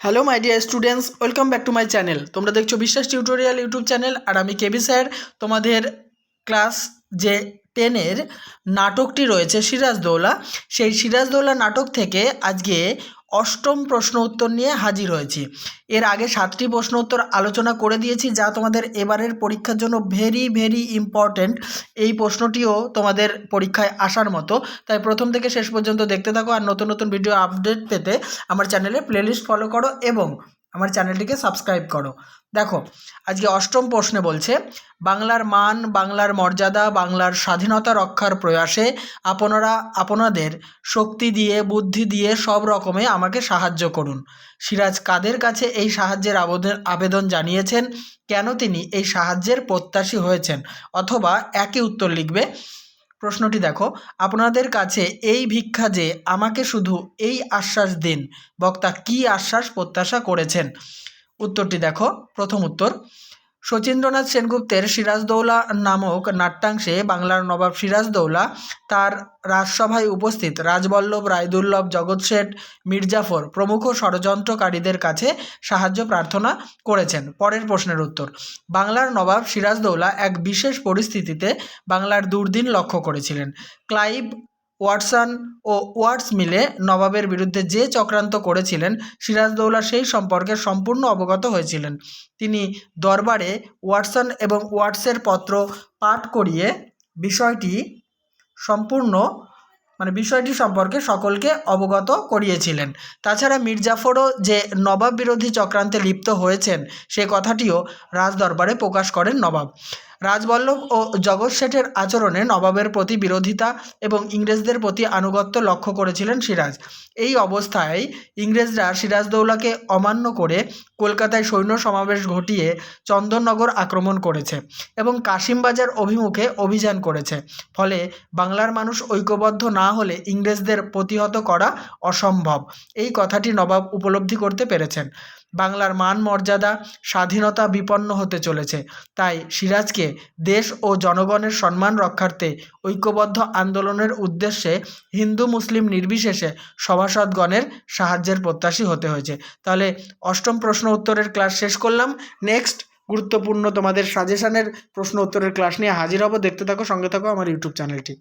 Hello my dear students welcome back to my channel তোমরা দেখছ বিশ্বাস টিউটোরিয়াল ইউটিউব চ্যানেল আর আমি কেবি স্যার তোমাদের ক্লাস যে টেনের নাটকটি রয়েছে সিরাজদৌলা। সেই সিরাজদৌলা নাটক থেকে আজকে অষ্টম প্রশ্ন উত্তর নিয়ে হাজির হয়েছি। এর আগে সাতটি প্রশ্ন উত্তর আলোচনা করে দিয়েছি, যা তোমাদের এবারের পরীক্ষার জন্য ভেরি ভেরি ইম্পর্ট্যান্ট এই প্রশ্নটিও তোমাদের পরীক্ষায় আসার মতো। তাই প্রথম থেকে শেষ পর্যন্ত দেখতে থাকো আর নতুন নতুন ভিডিও আপডেট পেতে আমার চ্যানেলে প্লেলিস্ট ফলো করো এবং আমার চ্যানেলটিকে সাবস্ক্রাইব করো। দেখো, আজকে অষ্টম প্রশ্নে বলছে, বাংলার মান, বাংলার মর্যাদা, বাংলার স্বাধীনতা রক্ষার প্রয়াসে আপনারা, আপনাদের শক্তি দিয়ে, বুদ্ধি দিয়ে সব রকমে আমাকে সাহায্য করুন। সিরাজ কাদের কাছে এই সাহায্যের আবেদন আবেদন জানিয়েছেন? কেন তিনি এই সাহায্যের প্রত্যাশী হয়েছেন? অথবা একই উত্তর লিখবে প্রশ্নটি দেখো। আপনাদের কাছে এই ভিক্ষা যে আমাকে শুধু এই আশ্বাস দিন, বক্তা কি আশ্বাস প্রত্যাশা করেছেন? উত্তরটি দেখো। প্রথম উত্তর শচীন্দ্রনাথ সেনগুপ্তের সিরাজদৌলা নামক নাট্যাংশে বাংলার নবাব সিরাজদৌলা তার রাজসভায় উপস্থিত রাজবল্লভ রায়দুল্লভ জগৎ শেঠ, মির্জাফর প্রমুখ ষড়যন্ত্রকারীদের কাছে সাহায্য প্রার্থনা করেছেন। পরের প্রশ্নের উত্তর। বাংলার নবাব সিরাজদৌলা এক বিশেষ পরিস্থিতিতে বাংলার দুর্দিন লক্ষ্য করেছিলেন। ক্লাইভ ওয়াটসন ও ওয়াটস মিলে নবাবের বিরুদ্ধে যে চক্রান্ত করেছিলেন, সিরাজদৌলা সেই সম্পর্কে সম্পূর্ণ অবগত হয়েছিলেন। তিনি দরবারে ওয়াটসন এবং ওয়াটসের পত্র পাঠ করিয়ে বিষয়টি সম্পূর্ণ মানে বিষয়টি সম্পর্কে সকলকে অবগত করিয়েছিলেন। তাছাড়া মির্জাফরও যে নবাব বিরোধী চক্রান্তে লিপ্ত হয়েছেন, সে কথাটিও রাজদরবারে প্রকাশ করেন নবাব। রাজবল্লভ ও জগৎ শেঠের আচরণে নবাবের প্রতি বিরোধিতা এবং ইংরেজদের প্রতি আনুগত্য লক্ষ্য করেছিলেন সিরাজ। এই অবস্থায় ইংরেজরা সিরাজদৌলাকে অমান্য করে কলকাতায় সৈন্য সমাবেশ ঘটিয়ে চন্দননগর আক্রমণ করেছে এবং কাশিমবাজার অভিমুখে অভিযান করেছে। ফলে বাংলার মানুষ ঐক্যবদ্ধ না হলে ইংরেজদের প্রতিহত করা অসম্ভব। এই কথাটি নবাব উপলব্ধি করতে পেরেছেন। বাংলার মান মর্যাদা, স্বাধীনতা বিপন্ন হতে চলেছে। তাই সিরাজকে দেশ ও জনগণের সম্মান রক্ষার্থে ঐক্যবদ্ধ আন্দোলনের উদ্দেশ্যে হিন্দু মুসলিম নির্বিশেষে সভাসদগণের সাহায্যের প্রত্যাশী হতে হয়েছে। তাহলে অষ্টম প্রশ্ন উত্তরের ক্লাস শেষ করলাম। নেক্সট গুরুত্বপূর্ণ তোমাদের সাজেশনের প্রশ্ন উত্তরের ক্লাস নিয়ে হাজির হব। দেখতে থাকো, সঙ্গে থাকো আমার ইউটিউব চ্যানেলটি